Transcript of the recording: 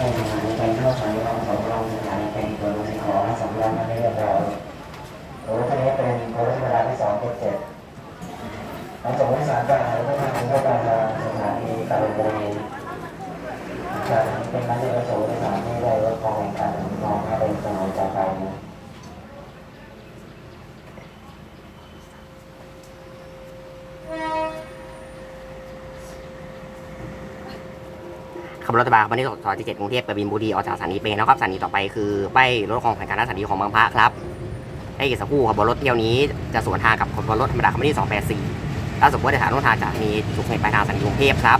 ให้ไปเข้าสายลมองลมสายเป็นตัวลมขอสองลมมัเรียบร้อยโอ้ท่านี้เป็นโค้ชเวลาที่สองเจ็ดเจ็ดหลังจากที่สามก็หายไปทางเข้าไางสถานีตะลุบุรีจาเป็นนักเรียนโสดสถานีได้รับการแข่งขันมองให้เป็นสมัย ขับรถตบาวันนี้ซอยที่เจ็ดกรุงเทพกบินบุรีออกจากสถานีเปนะครับสถานีต่อไปคือป้ายรถของแผนการสถานีของบางพระครับให้อีกสักครู่ขบวนรถเที่ยวนี้จะสวนทางกับขบวนรถธรรมดาคอมมิชชั่น284ถ้าสมมติว่าจะถามรถทางจากสถานีสุขเมธปลายทางสถานีกรุงเทพครับ